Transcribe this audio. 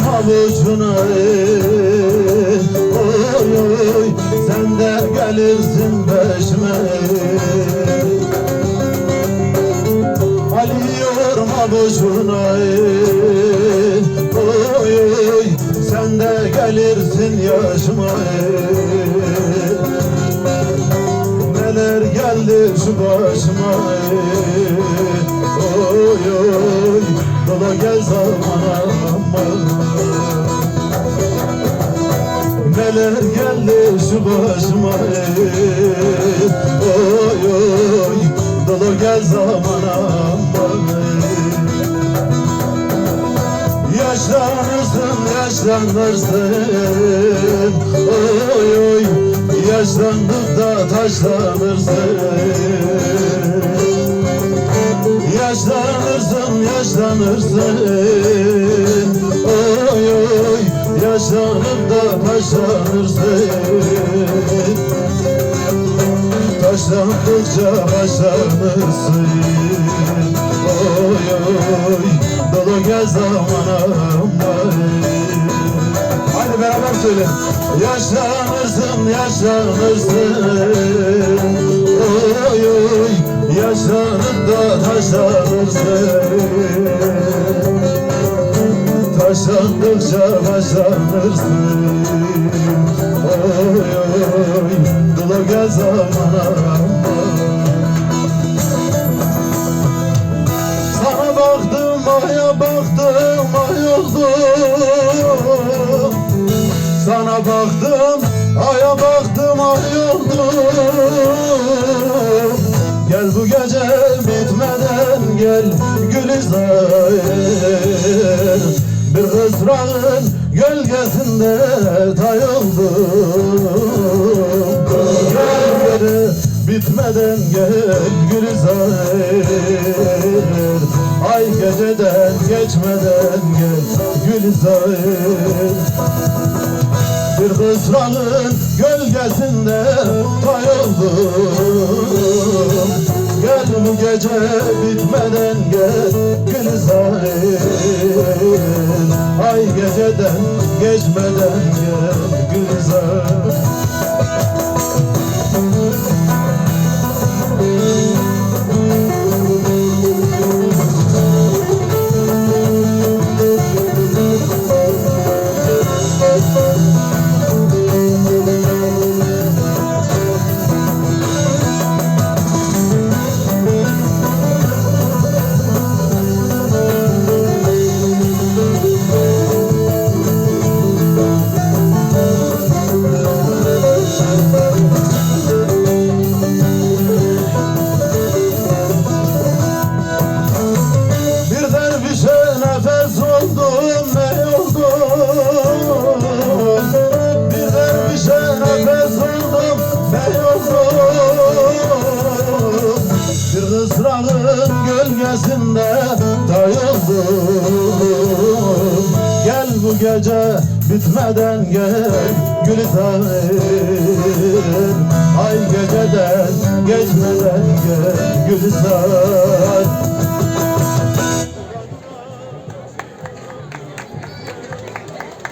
havucunu Oy oy sen de gelirsin peşime. Alıyorum havucunu Oy oy sen de gelirsin yaşıma. Neler geldi şu başıma? Oy oy Dola gel zamana Neler geldi şu başıma? Oy oy Dolu gel zamana Yaşlanırsın yaşlanırsın. Oy oy Yaşlandıkta taşlanırsın. Yaşlanırsın yaşlanırsın. Oy oy Yaşlanıp da taşlanırsın Taşlandıkça başlanırsın. Oy oy Dolu gel zamana. Hadi beraber söyle. Yaşlanırsın yaşlanırsın. Oy oy Yaşlanıp da taşlanırsın. Taşlandıkça başlanırsın. Oy oy Dula gel zamana Sana baktım aya baktım ay oldu Sana baktım aya baktım ay oldu Gel bu gece bitmeden gel Gülizar Bir kızrağın gölgesinde tayıldım Gel bitmeden gel Gülizar Ay geceden geçmeden gel Gülizar bir kızrağın gölgesinde bayıldım Gel bu gece bitmeden gel Gülizar Ay geceden geçmeden gel Gülizar gece bitmeden gel Gülizar. Ay geceden geçmeden gel Gülizar